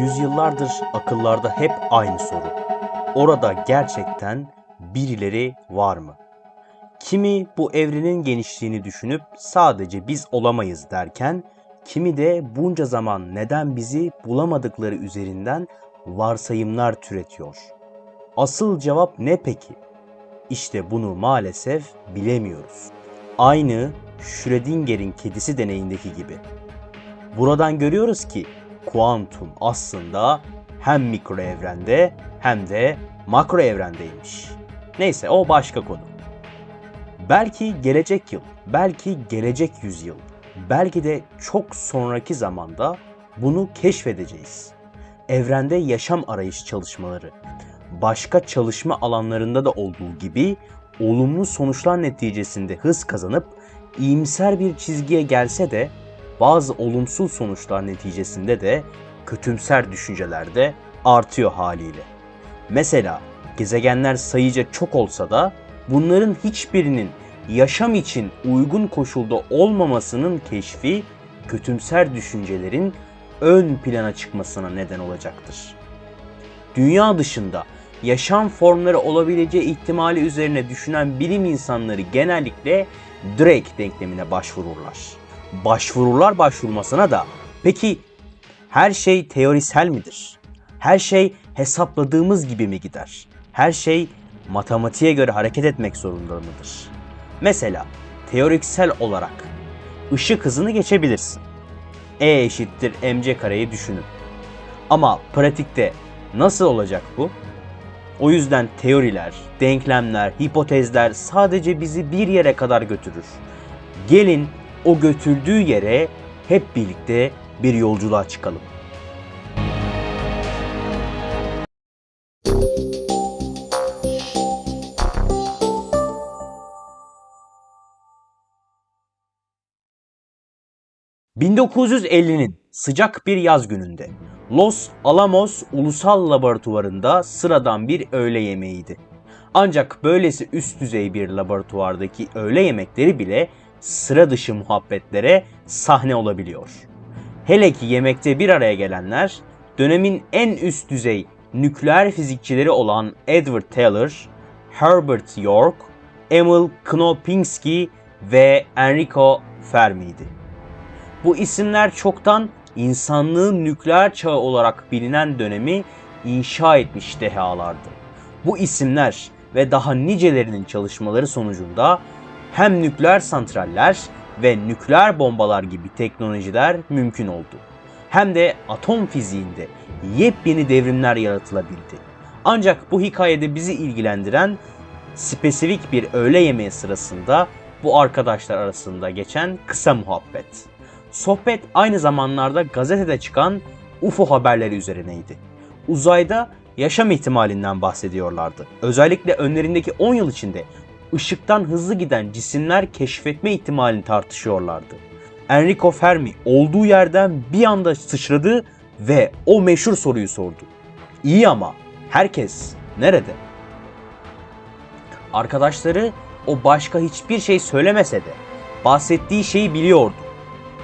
Yüzyıllardır akıllarda hep aynı soru. Orada gerçekten birileri var mı? Kimi bu evrenin genişliğini düşünüp sadece biz olamayız derken, kimi de bunca zaman neden bizi bulamadıkları üzerinden varsayımlar türetiyor. Asıl cevap ne peki? İşte bunu maalesef bilemiyoruz. Aynı Schrödinger'in kedisi deneyindeki gibi. Buradan görüyoruz ki kuantum aslında hem mikro evrende hem de makro evrendeymiş. Neyse o başka konu. Belki gelecek yıl, belki gelecek yüzyıl, belki de çok sonraki zamanda bunu keşfedeceğiz. Evrende yaşam arayış çalışmaları, başka çalışma alanlarında da olduğu gibi olumlu sonuçlar neticesinde hız kazanıp iyimser bir çizgiye gelse de bazı olumsuz sonuçlar neticesinde de kötümser düşünceler de artıyor haliyle. Mesela gezegenler sayıca çok olsa da bunların hiçbirinin yaşam için uygun koşulda olmamasının keşfi kötümser düşüncelerin ön plana çıkmasına neden olacaktır. Dünya dışında yaşam formları olabileceği ihtimali üzerine düşünen bilim insanları genellikle Drake denklemine başvururlar. Başvururlar başvurmasına da peki her şey teorisel midir? Her şey hesapladığımız gibi mi gider? Her şey matematiğe göre hareket etmek zorunda mıdır? Mesela teoriksel olarak ışık hızını geçebilirsin. E eşittir mc kareyi düşünün. Ama pratikte nasıl olacak bu? O yüzden teoriler, denklemler, hipotezler sadece bizi bir yere kadar götürür. Gelin o götürdüğü yere hep birlikte bir yolculuğa çıkalım. ...1950'nin sıcak bir yaz gününde Los Alamos Ulusal Laboratuvarı'nda sıradan bir öğle yemeğiydi. Ancak böylesi üst düzey bir laboratuvardaki öğle yemekleri bile sıra dışı muhabbetlere sahne olabiliyor. Hele ki yemekte bir araya gelenler dönemin en üst düzey nükleer fizikçileri olan Edward Teller, Herbert York, Emil Knopinski ve Enrico Fermi'ydi. Bu isimler çoktan insanlığın nükleer çağı olarak bilinen dönemi inşa etmiş dehalardı. Bu isimler ve daha nicelerinin çalışmaları sonucunda hem nükleer santraller ve nükleer bombalar gibi teknolojiler mümkün oldu. Hem de atom fiziğinde yepyeni devrimler yaratılabildi. Ancak bu hikayede bizi ilgilendiren spesifik bir öğle yemeği sırasında bu arkadaşlar arasında geçen kısa muhabbet. Sohbet aynı zamanlarda gazetede çıkan UFO haberleri üzerineydi. Uzayda yaşam ihtimalinden bahsediyorlardı. Özellikle önlerindeki 10 yıl içinde ışıktan hızlı giden cisimler keşfetme ihtimalini tartışıyorlardı. Enrico Fermi olduğu yerden bir anda sıçradı ve o meşhur soruyu sordu. İyi ama herkes nerede? Arkadaşları o başka hiçbir şey söylemese de bahsettiği şeyi biliyordu.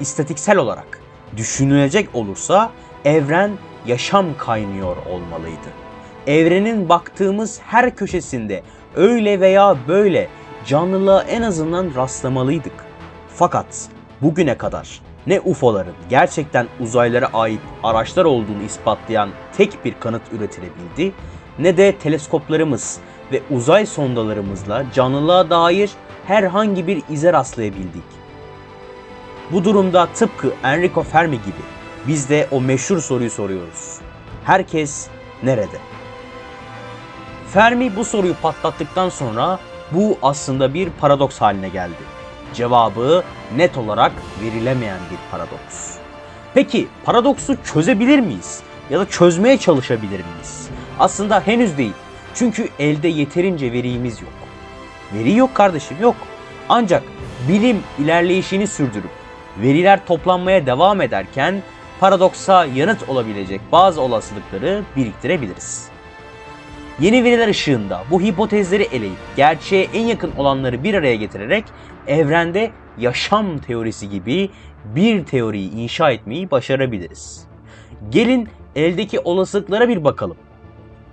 İstatiksel olarak düşünülecek olursa evren yaşam kaynıyor olmalıydı. Evrenin baktığımız her köşesinde öyle veya böyle canlılığa en azından rastlamalıydık. Fakat bugüne kadar ne UFO'ların gerçekten uzaylara ait araçlar olduğunu ispatlayan tek bir kanıt üretilebildi ne de teleskoplarımız ve uzay sondalarımızla canlılığa dair herhangi bir ize rastlayabildik. Bu durumda tıpkı Enrico Fermi gibi biz de o meşhur soruyu soruyoruz. Herkes nerede? Fermi bu soruyu patlattıktan sonra bu aslında bir paradoks haline geldi. Cevabı net olarak verilemeyen bir paradoks. Peki paradoksu çözebilir miyiz? Ya da çözmeye çalışabilir miyiz? Aslında henüz değil. Çünkü elde yeterince verimiz yok. Veri yok kardeşim yok. Ancak bilim ilerleyişini sürdürüp veriler toplanmaya devam ederken paradoksa yanıt olabilecek bazı olasılıkları biriktirebiliriz. Yeni veriler ışığında bu hipotezleri eleyip gerçeğe en yakın olanları bir araya getirerek evrende yaşam teorisi gibi bir teoriyi inşa etmeyi başarabiliriz. Gelin eldeki olasılıklara bir bakalım.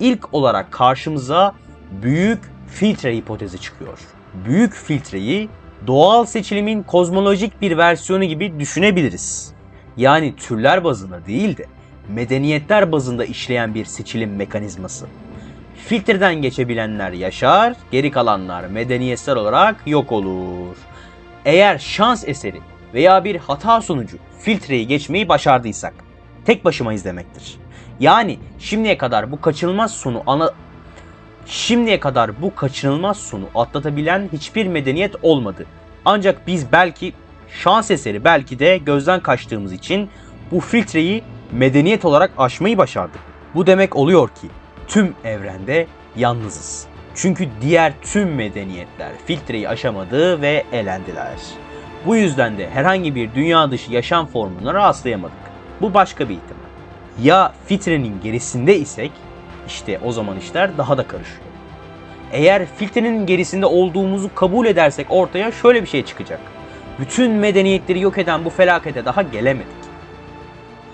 İlk olarak karşımıza büyük filtre hipotezi çıkıyor. Büyük filtreyi doğal seçilimin kozmolojik bir versiyonu gibi düşünebiliriz. Yani türler bazında değil de medeniyetler bazında işleyen bir seçilim mekanizması. Filtreden geçebilenler yaşar, geri kalanlar medeniyetsel olarak yok olur. Eğer şans eseri veya bir hata sonucu filtreyi geçmeyi başardıysak tek başımayız demektir. Yani şimdiye kadar bu kaçınılmaz sonu ana şimdiye kadar bu kaçınılmaz sonu atlatabilen hiçbir medeniyet olmadı. Ancak biz belki şans eseri belki de gözden kaçtığımız için bu filtreyi medeniyet olarak aşmayı başardık. Bu demek oluyor ki tüm evrende yalnızız. Çünkü diğer tüm medeniyetler filtreyi aşamadı ve elendiler. Bu yüzden de herhangi bir dünya dışı yaşam formuna rastlayamadık. Bu başka bir ihtimal. Ya filtrenin gerisinde isek işte o zaman işler daha da karışıyor. Eğer filtrenin gerisinde olduğumuzu kabul edersek ortaya şöyle bir şey çıkacak. Bütün medeniyetleri yok eden bu felakete daha gelemedik.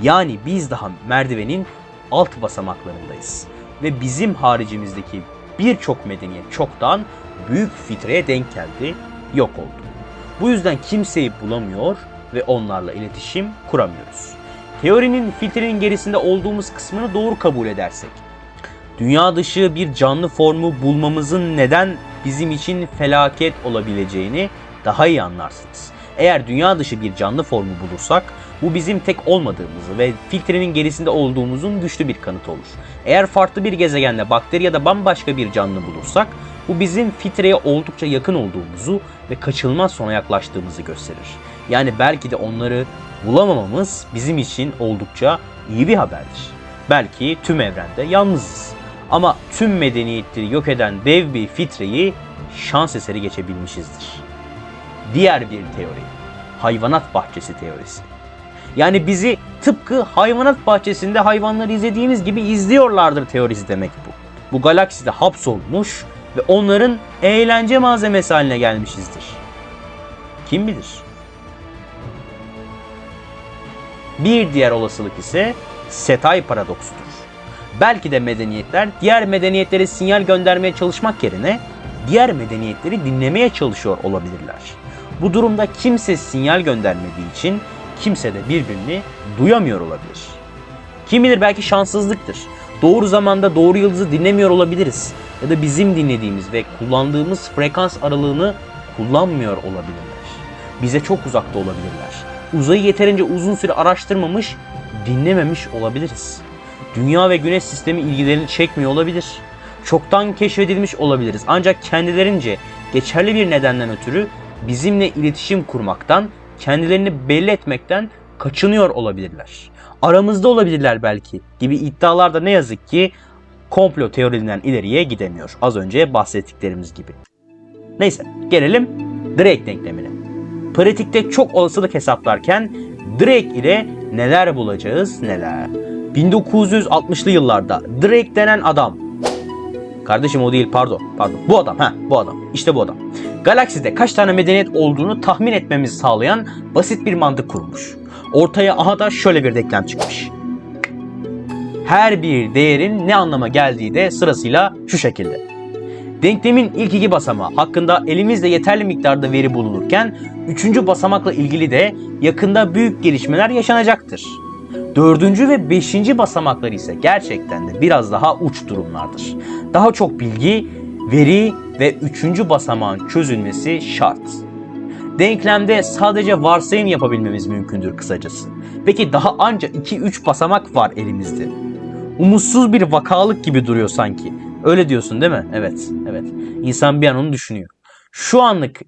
Yani biz daha merdivenin alt basamaklarındayız. Ve bizim haricimizdeki birçok medeniyet çoktan büyük filtreye denk geldi, yok oldu. Bu yüzden kimseyi bulamıyor ve onlarla iletişim kuramıyoruz. Teorinin filtrenin gerisinde olduğumuz kısmını doğru kabul edersek, dünya dışı bir canlı formu bulmamızın neden bizim için felaket olabileceğini daha iyi anlarsınız. Eğer dünya dışı bir canlı formu bulursak bu bizim tek olmadığımızı ve filtrenin gerisinde olduğumuzun güçlü bir kanıtı olur. Eğer farklı bir gezegende bakteri ya da bambaşka bir canlı bulursak bu bizim filtreye oldukça yakın olduğumuzu ve kaçınılmaz sona yaklaştığımızı gösterir. Yani belki de onları bulamamamız bizim için oldukça iyi bir haberdir. Belki tüm evrende yalnızız. Ama tüm medeniyetleri yok eden dev bir filtreyi şans eseri geçebilmişizdir. Diğer bir teori, hayvanat bahçesi teorisi. Yani bizi tıpkı hayvanat bahçesinde hayvanları izlediğimiz gibi izliyorlardır teorisi demek bu. Bu galakside hapsolmuş ve onların eğlence malzemesi haline gelmişizdir. Kim bilir? Bir diğer olasılık ise Setay paradoksudur. Belki de medeniyetler diğer medeniyetlere sinyal göndermeye çalışmak yerine diğer medeniyetleri dinlemeye çalışıyor olabilirler. Bu durumda kimse sinyal göndermediği için kimse de birbirini duyamıyor olabilir. Kim bilir belki şanssızlıktır. Doğru zamanda doğru yıldızı dinlemiyor olabiliriz. Ya da bizim dinlediğimiz ve kullandığımız frekans aralığını kullanmıyor olabilirler. Bize çok uzakta olabilirler. Uzayı yeterince uzun süre araştırmamış, dinlememiş olabiliriz. Dünya ve güneş sistemi ilgilerini çekmiyor olabilir. Çoktan keşfedilmiş olabiliriz. Ancak kendilerince geçerli bir nedenden ötürü bizimle iletişim kurmaktan, kendilerini belli etmekten kaçınıyor olabilirler. Aramızda olabilirler belki gibi iddialar da ne yazık ki komplo teorilerinden ileriye gidemiyor. Az önce bahsettiklerimiz gibi. Neyse gelelim Drake denklemine. Pratikte çok olasılık hesaplarken Drake ile neler bulacağız neler. 1960'lı yıllarda Drake denen adam Kardeşim o değil pardon. Pardon. Bu adam. ha bu adam. İşte bu adam. Galakside kaç tane medeniyet olduğunu tahmin etmemizi sağlayan basit bir mantık kurmuş. Ortaya aha da şöyle bir denklem çıkmış. Her bir değerin ne anlama geldiği de sırasıyla şu şekilde. Denklemin ilk iki basamağı hakkında elimizde yeterli miktarda veri bulunurken üçüncü basamakla ilgili de yakında büyük gelişmeler yaşanacaktır. Dördüncü ve beşinci basamaklar ise gerçekten de biraz daha uç durumlardır. Daha çok bilgi, veri ve üçüncü basamağın çözülmesi şart. Denklemde sadece varsayım yapabilmemiz mümkündür kısacası. Peki daha anca 2-3 basamak var elimizde. Umutsuz bir vakalık gibi duruyor sanki. Öyle diyorsun değil mi? Evet, evet. İnsan bir an onu düşünüyor. Şu anlık,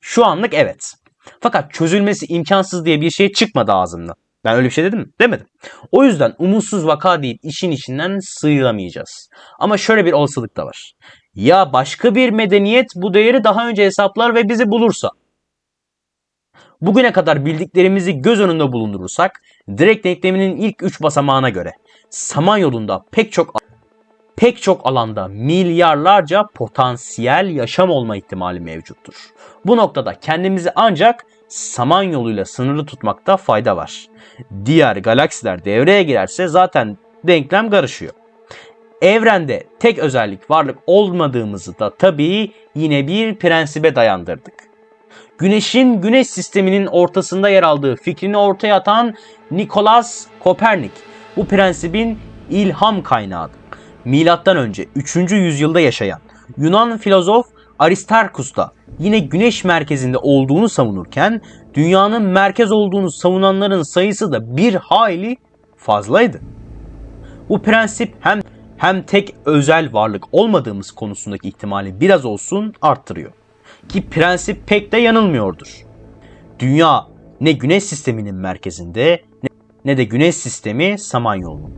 şu anlık evet. Fakat çözülmesi imkansız diye bir şey çıkmadı ağzımdan. Ben öyle bir şey dedim mi? Demedim. O yüzden umutsuz vaka deyip işin içinden sıyrılamayacağız. Ama şöyle bir olasılık da var. Ya başka bir medeniyet bu değeri daha önce hesaplar ve bizi bulursa? Bugüne kadar bildiklerimizi göz önünde bulundurursak, direkt denkleminin ilk 3 basamağına göre Samanyolu'nda pek çok pek çok alanda milyarlarca potansiyel yaşam olma ihtimali mevcuttur. Bu noktada kendimizi ancak Samanyolu'yla sınırlı tutmakta fayda var. Diğer galaksiler devreye girerse zaten denklem karışıyor. Evrende tek özellik varlık olmadığımızı da tabii yine bir prensibe dayandırdık. Güneşin güneş sisteminin ortasında yer aldığı fikrini ortaya atan Nikolaus Kopernik bu prensibin ilham kaynağıdır. Milattan önce 3. yüzyılda yaşayan Yunan filozof Aristarkus da yine güneş merkezinde olduğunu savunurken dünyanın merkez olduğunu savunanların sayısı da bir hayli fazlaydı. Bu prensip hem hem tek özel varlık olmadığımız konusundaki ihtimali biraz olsun arttırıyor. Ki prensip pek de yanılmıyordur. Dünya ne güneş sisteminin merkezinde ne, de güneş sistemi Samanyolu'nun.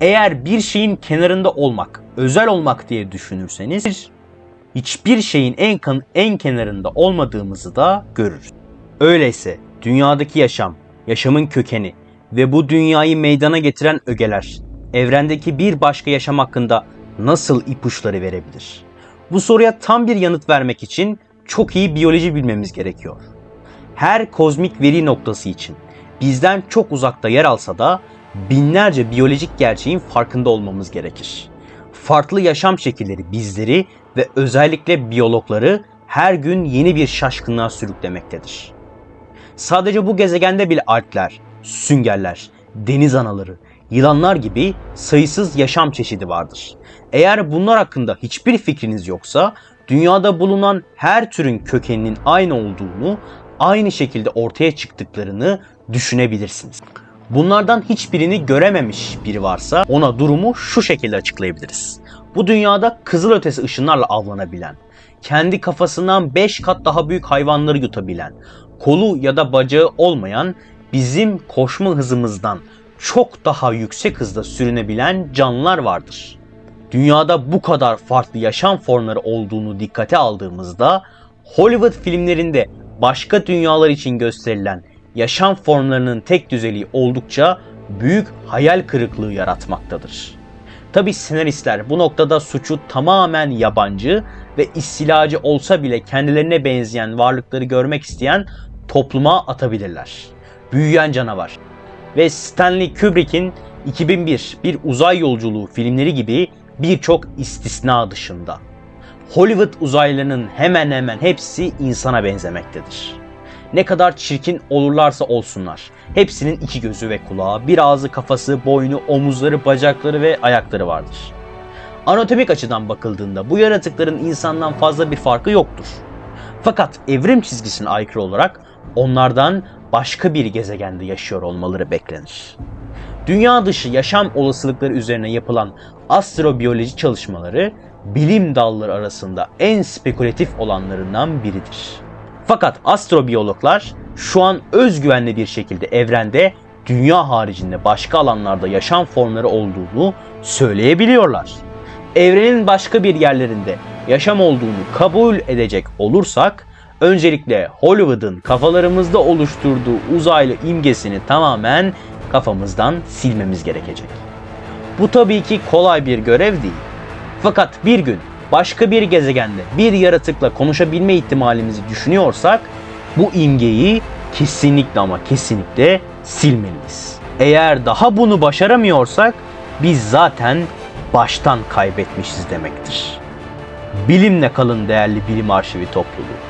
Eğer bir şeyin kenarında olmak, özel olmak diye düşünürseniz hiçbir şeyin en, en kenarında olmadığımızı da görürüz. Öyleyse dünyadaki yaşam, yaşamın kökeni ve bu dünyayı meydana getiren ögeler evrendeki bir başka yaşam hakkında nasıl ipuçları verebilir? Bu soruya tam bir yanıt vermek için çok iyi biyoloji bilmemiz gerekiyor. Her kozmik veri noktası için bizden çok uzakta yer alsa da binlerce biyolojik gerçeğin farkında olmamız gerekir. Farklı yaşam şekilleri bizleri ve özellikle biyologları her gün yeni bir şaşkınlığa sürüklemektedir. Sadece bu gezegende bile alpler, süngerler, deniz anaları, yılanlar gibi sayısız yaşam çeşidi vardır. Eğer bunlar hakkında hiçbir fikriniz yoksa dünyada bulunan her türün kökeninin aynı olduğunu, aynı şekilde ortaya çıktıklarını düşünebilirsiniz. Bunlardan hiçbirini görememiş biri varsa ona durumu şu şekilde açıklayabiliriz. Bu dünyada kızılötesi ışınlarla avlanabilen, kendi kafasından 5 kat daha büyük hayvanları yutabilen, kolu ya da bacağı olmayan, bizim koşma hızımızdan çok daha yüksek hızda sürünebilen canlılar vardır. Dünyada bu kadar farklı yaşam formları olduğunu dikkate aldığımızda Hollywood filmlerinde başka dünyalar için gösterilen yaşam formlarının tek düzeliği oldukça büyük hayal kırıklığı yaratmaktadır. Tabi senaristler bu noktada suçu tamamen yabancı ve istilacı olsa bile kendilerine benzeyen varlıkları görmek isteyen topluma atabilirler. Büyüyen canavar ve Stanley Kubrick'in 2001 bir uzay yolculuğu filmleri gibi birçok istisna dışında. Hollywood uzaylılarının hemen hemen hepsi insana benzemektedir. Ne kadar çirkin olurlarsa olsunlar. Hepsinin iki gözü ve kulağı, bir ağzı, kafası, boynu, omuzları, bacakları ve ayakları vardır. Anatomik açıdan bakıldığında bu yaratıkların insandan fazla bir farkı yoktur. Fakat evrim çizgisine aykırı olarak onlardan başka bir gezegende yaşıyor olmaları beklenir. Dünya dışı yaşam olasılıkları üzerine yapılan astrobiyoloji çalışmaları bilim dalları arasında en spekülatif olanlarından biridir. Fakat astrobiyologlar şu an özgüvenli bir şekilde evrende dünya haricinde başka alanlarda yaşam formları olduğunu söyleyebiliyorlar. Evrenin başka bir yerlerinde yaşam olduğunu kabul edecek olursak öncelikle Hollywood'un kafalarımızda oluşturduğu uzaylı imgesini tamamen kafamızdan silmemiz gerekecek. Bu tabii ki kolay bir görev değil. Fakat bir gün başka bir gezegende bir yaratıkla konuşabilme ihtimalimizi düşünüyorsak bu imgeyi kesinlikle ama kesinlikle silmeliyiz. Eğer daha bunu başaramıyorsak biz zaten baştan kaybetmişiz demektir. Bilimle kalın değerli bilim arşivi topluluğu.